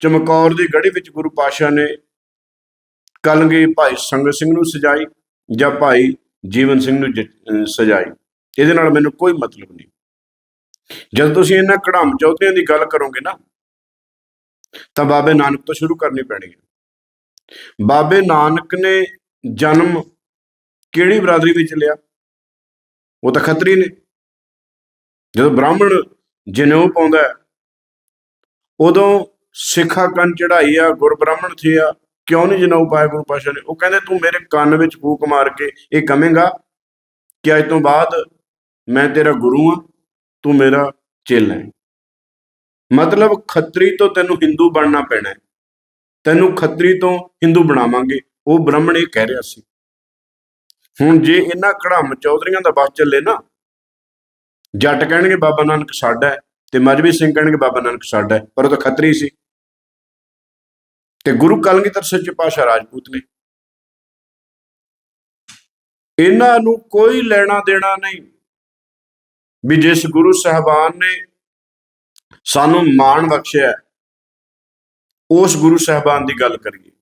ਚਮਕੌਰ ਦੀ ਗੜੀ ਵਿੱਚ ਗੁਰੂ ਪਾਸ਼ਾ ਨੇ ਕਲਗੀ ਭਾਈ ਸੰਗਤ ਸਿੰਘ ਨੂੰ ਸਜਾਈ ਜਾਂ ਭਾਈ ਜੀਵਨ ਸਿੰਘ ਨੂੰ ਜ- ਸਜਾਈ। ਇਹਦੇ ਨਾਲ ਮੈਨੂੰ ਕੋਈ ਮਤਲਬ ਨਹੀਂ। ਜਦ ਤੁਸੀਂ ਇਹਨਾਂ ਕੜਾਮ ਚੌਧਿਆਂ ਦੀ ਗੱਲ ਕਰੋਗੇ ਨਾ, ਤਾਂ ਬਾਬੇ ਨਾਨਕ ਤੋਂ ਸ਼ੁਰੂ ਕਰਨੀ ਪੈਣੀ ਹੈ। ਬਾਬੇ ਨਾਨਕ ਨੇ ਜਨਮ ਕਿਹੜੀ ਬਰਾਦਰੀ ਵਿੱਚ ਲਿਆ? ਉਹ ਤਾਂ ਖੱਤਰੀ ਨੇ। ਜਦੋਂ ਬ੍ਰਾਹਮਣ ਜਨੇਊ ਪਾਉਂਦਾ ਉਦੋਂ ਸਿੱਖਾ ਕੰਨ ਚੜਾਈ ਆ, ਗੁਰ ਬ੍ਰਾਹਮਣ ਥੀ ਆ, ਕਿਉਂ ਨਹੀਂ ਜਨੇਊ ਪਾਇਆ ਗੁਰੂ ਪਾਸ਼ਾ ਨੇ? ਉਹ ਕਹਿੰਦੇ, ਤੂੰ ਮੇਰੇ ਕੰਨ ਵਿੱਚ ਫੂਕ ਮਾਰ ਕੇ ਇਹ ਕਹੇਂਗਾ ਕਿ ਅੱਜ ਤੋਂ ਬਾਅਦ ਮੈਂ ਤੇਰਾ ਗੁਰੂ ਆ, ਤੂੰ ਮੇਰਾ ਚੇਲਾ ਹੈ ਮਤਲਬ ਖੱਤਰੀ ਤੋਂ ਤੈਨੂੰ ਹਿੰਦੂ ਬਣਨਾ ਪੈਣਾ ਹੈ। ਤੈਨੂੰ ਖੱਤਰੀ ਤੋਂ ਹਿੰਦੂ ਬਣਾਵਾਂਗੇ। ਉਹ ਬ੍ਰਾਹਮਣ ਇਹ ਕਹਿ ਰਿਹਾ ਸੀ। ਹੁਣ ਜੇ ਇਹਨਾਂ ਕੜਾਮ ਚੌਧਰੀਆਂ ਦਾ ਬਸ ਚੱਲੇ ਨਾ, ਜੱਟ ਕਹਿਣਗੇ, ਬਾਬਾ ਨਾਨਕ ਸਾਡਾ ਹੈ, ਤੇ ਮਜਬੀ ਸਿੰਘ ਕਹਿਣਗੇ, ਬਾਬਾ ਨਾਨਕ ਸਾਡਾ ਹੈ, ਪਰ ਉਹ ਤਾਂ ਖੱਤਰੀ ਸੀ। ਤੇ ਗੁਰੂ ਕਲਗੀਧਰ ਸੱਚੇ ਪਾਤਸ਼ਾਹ ਰਾਜਪੂਤ ਨੇ। ਇਹਨਾਂ ਨੂੰ ਕੋਈ ਲੈਣਾ ਦੇਣਾ ਨਹੀਂ। ਵੀ ਜਿਸ ਗੁਰੂ ਸਾਹਿਬਾਨ ਨੇ ਸਾਨੂੰ ਮਾਣ ਬਖਸ਼ਿਆ, ਉਸ ਗੁਰੂ ਸਾਹਿਬਾਨ ਦੀ ਗੱਲ ਕਰੀਏ।